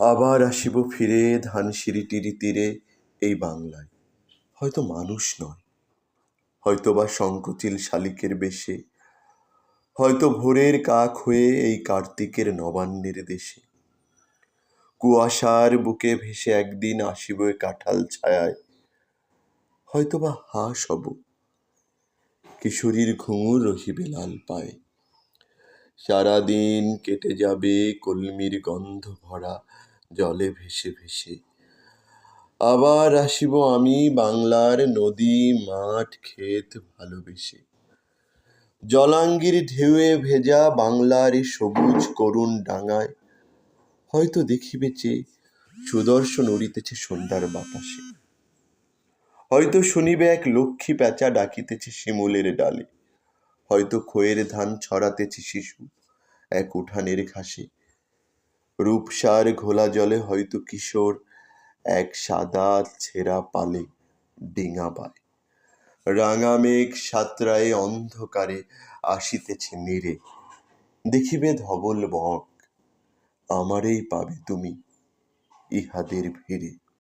আবার আসিব ফিরে ধানসিঁড়িটির তীরে এই বাংলায়। হয়তো মানুষ নয় হয়তো বা শঙ্খচিল শালিকের বেশে, হয়তো ভোরের কাক হয়ে এই কার্তিকের নবান্নের দেশে। কুয়াশার বুকে ভেসে একদিন আসিব এ কাঁঠাল ছায়ায় হয়তো বা হাঁস হব। কিশোরীর ঘুঙুর রহিবে লাল পায়ে। সারাদিন কেটে যাবে কলমির গন্ধ ভরা জলে ভেসে ভেসে। আবার আসিব আমি বাংলার নদী, মাঠ, ক্ষেত ভালোবেসে। জলাঙ্গির ঢেউয়ে ভেজা বাংলার এই সবুজ করুণ ডাঙায়, হয়তো দেখিবে যে সুদর্শন উড়িতেছে সন্ধ্যার বাতাসে। হয়তো শুনিবে এক লক্ষ্মী প্যাঁচা ডাকিতেছে শিমুলের ডালে। হয়তো খয়ের ধান ছড়াতেছে শিশু এক উঠানের ঘাসে। রূপসার ঘোলা জলে হয়তো কিশোর এক সাদা ছেঁড়া পালে ডিঙা পায় রাঙা মেঘ সাতরায় অন্ধকারে আসিতেছে নীরে দেখিবে ধবল বক, আমারেই পাবে তুমি ইহাদের ভিড়ে।